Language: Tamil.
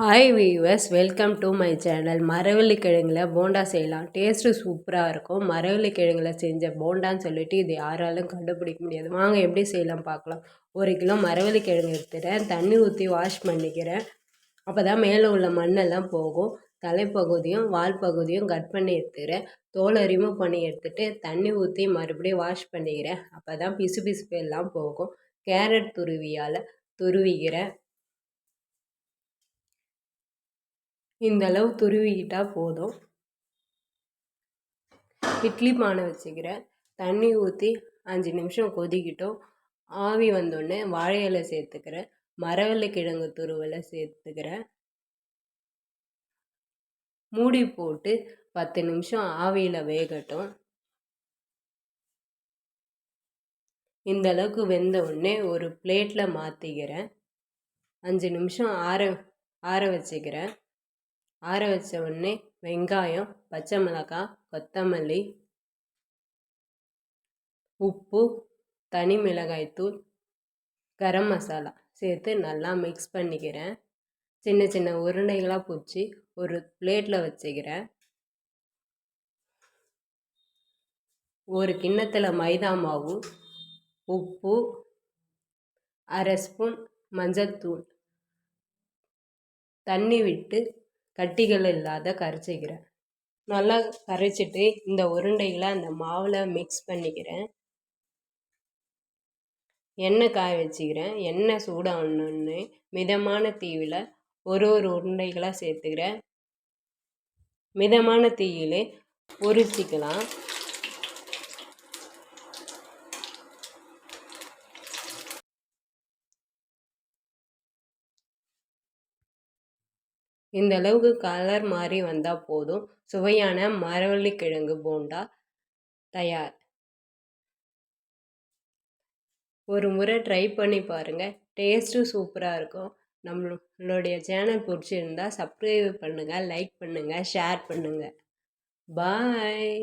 Hi viewers welcome to my channel மரவள்ளி கிழங்குல போண்டா செய்யலாம். டேஸ்ட்டு சூப்பராக இருக்கும். மரவள்ளி கிழங்குல செஞ்ச போண்டான்னு சொல்லிட்டு இது யாராலும் கண்டுபிடிக்க முடியாது. வாங்க எப்படி செய்யலாம் பார்க்கலாம். ஒரு கிலோ மரவள்ளி கிழங்கு எடுத்துகிறேன் தண்ணி ஊற்றி வாஷ் பண்ணிக்கிறேன். அப்போ தான் மேலே உள்ள மண்ணெல்லாம் போகும். தலைப்பகுதியும் வால் பகுதியும் கட் பண்ணி எடுத்துக்கிறேன் தோலை ரிமூவ் பண்ணி எடுத்துகிட்டு தண்ணி ஊற்றி மறுபடியும் வாஷ் பண்ணிக்கிறேன். அப்போ தான் பிசு பிசுப்பு எல்லாம் போகும். கேரட் துருவியால் துருவிக்கிறேன். இந்த அளவு துருவிக்கிட்டால் போதும். இட்லி பானை வச்சுக்கிறேன் தண்ணி ஊற்றி அஞ்சு நிமிஷம் கொதிக்கிட்டோம். ஆவி வந்தோடனே வாழை இலை சேர்த்துக்கிறேன் மரவள்ளி கிழங்கு துருவலை சேர்த்துக்கிறேன் மூடி போட்டு பத்து நிமிஷம் ஆவியில் வேகட்டும். இந்த அளவுக்கு வெந்த உடனே ஒரு பிளேட்டில் மாற்றிக்கிறேன் அஞ்சு நிமிஷம் ஆற ஆற வச்சுக்கிறேன் ஆற வச்ச உடனே வெங்காயம் பச்சை மிளகாய் கொத்தமல்லி உப்பு தனி மிளகாய்த்தூள் கரம் மசாலா சேர்த்து நல்லா மிக்ஸ் பண்ணிக்கிறேன். சின்ன சின்ன உருண்டைகளாக பிடிச்சி ஒரு பிளேட்டில் வச்சுக்கிறேன். ஒரு கிண்ணத்தில் மைதா மாவு உப்பு அரை ஸ்பூன் மஞ்சத்தூள் தண்ணி விட்டு கட்டிகள் இல்லாத கரைச்சிக்கிறேன் நல்லா கரைச்சிட்டு இந்த உருண்டைகளை அந்த மாவில் மிக்ஸ் பண்ணிக்கிறேன். எண்ணெய் காய வச்சுக்கிறேன். எண்ணெய் சூடாகணுன்னு மிதமான தீவில் ஒரு ஒரு உருண்டைகளாக சேர்த்துக்கிறேன். மிதமான தீயிலே பொரிச்சிக்கலாம். இந்த அளவுக்கு கலர் மாதிரி வந்தால் போதும். சுவையான மரவள்ளி கிழங்கு போண்டா தயார். ஒரு முறை ட்ரை பண்ணி பாருங்கள் டேஸ்ட்டும் சூப்பராக இருக்கும். நம்மளுடைய சேனல் பிடிச்சிருந்தா சப்ஸ்கிரைப் பண்ணுங்கள் லைக் பண்ணுங்கள் ஷேர் பண்ணுங்கள் பாய்